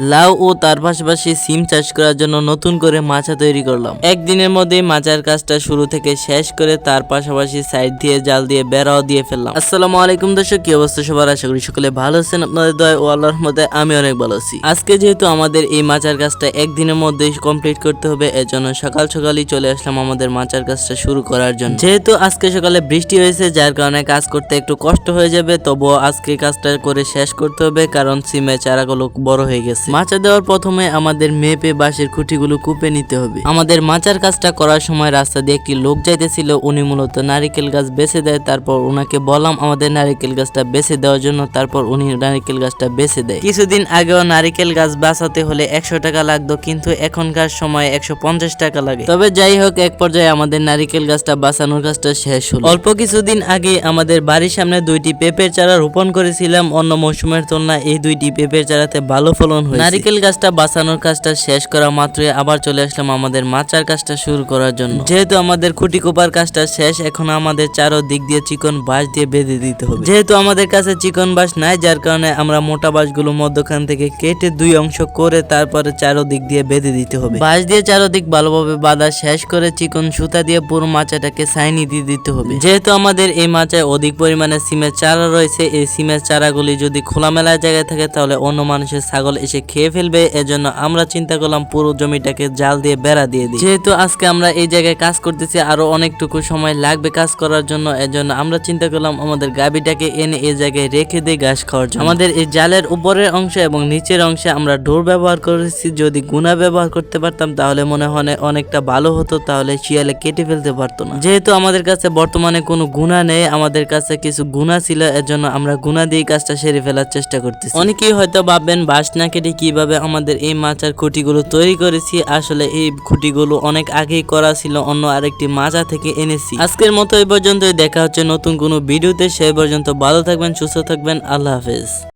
লাউ ও তার পাশাপাশি সিম চাষ করার জন্য নতুন করে মাচা তৈরি করলাম। একদিনের মধ্যে মাচার কাজটা শুরু থেকে শেষ করে তার পাশাপাশি সাইড দিয়ে জাল দিয়ে বেড়াও দিয়ে ফেললাম। আসসালামু আলাইকুম দর্শক, কি অবস্থা সবার? আশা করি সকলে ভালো আছেন। আপনাদের দয় ও আল্লাহর রহমতে আমি অনেক ভালো আছি। আজকে যেহেতু আমাদের এই মাচার কাজটা একদিনের মধ্যে কমপ্লিট করতে হবে, এজন্য সকাল সকালই চলে আসলাম আমাদের মাচার কাজটা শুরু করার জন্য। যেহেতু আজকে সকালে বৃষ্টি হয়েছে, যার কারণে কাজ করতে একটু কষ্ট হয়ে যাবে, তবুও আজকে কাজটা করে শেষ করতে হবে, কারণ সিমের চারাগুলো বড় হয়ে গেছে। মাচা দেওয়ার প্রথমে আমাদের মেপে বাঁশের খুঁটিগুলো কুপে নিতে হবে। আমাদের মাচার কাজটা করার সময় রাস্তা দিয়ে একটি লোক যাইতেছিল। উনি মূলত নারিকেল গাছ বেছে দেয়, তারপর ওনাকে বললাম, আমাদের নারিকেল গাছটা বেছে দেওয়ার জন্য তারপর উনি নারিকেল গাছটা বেছে দেয়। কিছুদিন আগেও নারিকেল গাছ বাঁচাতে হলে একশো টাকা লাগতো, কিন্তু এখনকার সময় একশো পঞ্চাশ টাকা লাগে। তবে যাই হোক, এক পর্যায়ে আমাদের নারিকেল গাছটা বাঁচানোর কাজটা শেষ হলো। অল্প কিছুদিন আগে আমাদের বাড়ির সামনে দুইটি পেঁপের চারা রোপণ করেছিলাম। অন্য মৌসুমের তুলনায় এই দুইটি পেঁপের চারাতে ভালো ফলন হয়েছে। নারিকেল গাছটা বাঁচানোর কাজটা শেষ করা মাত্রই আবার চলে আসলাম আমাদের মাচার কাজটা শুরু করার জন্য। যেহেতু আমাদের খুঁটি কোপার কাজটা শেষ, এখন আমাদের চারো দিক দিয়ে চিকন বাঁশ দিয়ে বেঁধে দিতে হবে। যেহেতু আমাদের কাছে চিকন বাঁশ নাই, যার কারণে আমরা মোটা বাঁশগুলো মধ্যখান থেকে কেটে দুই অংশ করে তারপরে চারো দিক দিয়ে বেঁধে দিতে হবে। বাঁশ দিয়ে চারোদিক ভালোভাবে বাঁধা শেষ করে চিকন সুতা দিয়ে পুরো মাচাটাকে সাইনি দিয়ে দিতে হবে। যেহেতু আমাদের এই মাচায় অধিক পরিমাণে সিমের চারা রয়েছে, এই সিমের চারাগুলি যদি খোলামেলা জায়গায় থাকে, তাহলে অন্য মানুষের ছাগল এসে খেয়ে ফেলবে, এজন্য আমরা চিন্তা করলাম পুরো জমিটাকে জাল দিয়ে বেড়া দিয়ে দিই। যেহেতু আজকে আমরা এই জায়গায় কাজ করতেছি, আরও অনেকটুকু সময় লাগবে কাজ করার জন্য, এজন্য আমরা চিন্তা করলাম আমাদের গাবিটাকে এনে এই জায়গায় রেখে দিই ঘাস খাওয়ার জন্য। আমাদের এই জালের উপরের অংশ এবং নিচের অংশে আমরা ডোর ব্যবহার করেছি। যদি গুণা ব্যবহার করতে পারতাম, তাহলে মনে হয় অনেকটা ভালো হতো, তাহলে শিয়ালে কেটে ফেলতে পারতো না। যেহেতু আমাদের কাছে বর্তমানে কোনো গুণা নেই, আমাদের কাছে কিছু গুণা ছিল এর জন্য আমরা গুণা দিয়ে কাজটা সেরে ফেলার চেষ্টা করতেছি। অনেকেই হয়তো ভাববেন, বাঁশ না কেটে কীভাবে আমাদের এই মাচার খুঁটিগুলো তৈরি করেছি, আসলে এই খুঁটিগুলো অনেক আগেই করা ছিল, অন্য আরেকটি মাচা থেকে এনেছি। আজকের মতো এই পর্যন্তই, দেখা হচ্ছে নতুন কোনো ভিডিওতে সেই পর্যন্ত ভালো থাকবেন, সুস্থ থাকবেন, আল্লাহ হাফেজ।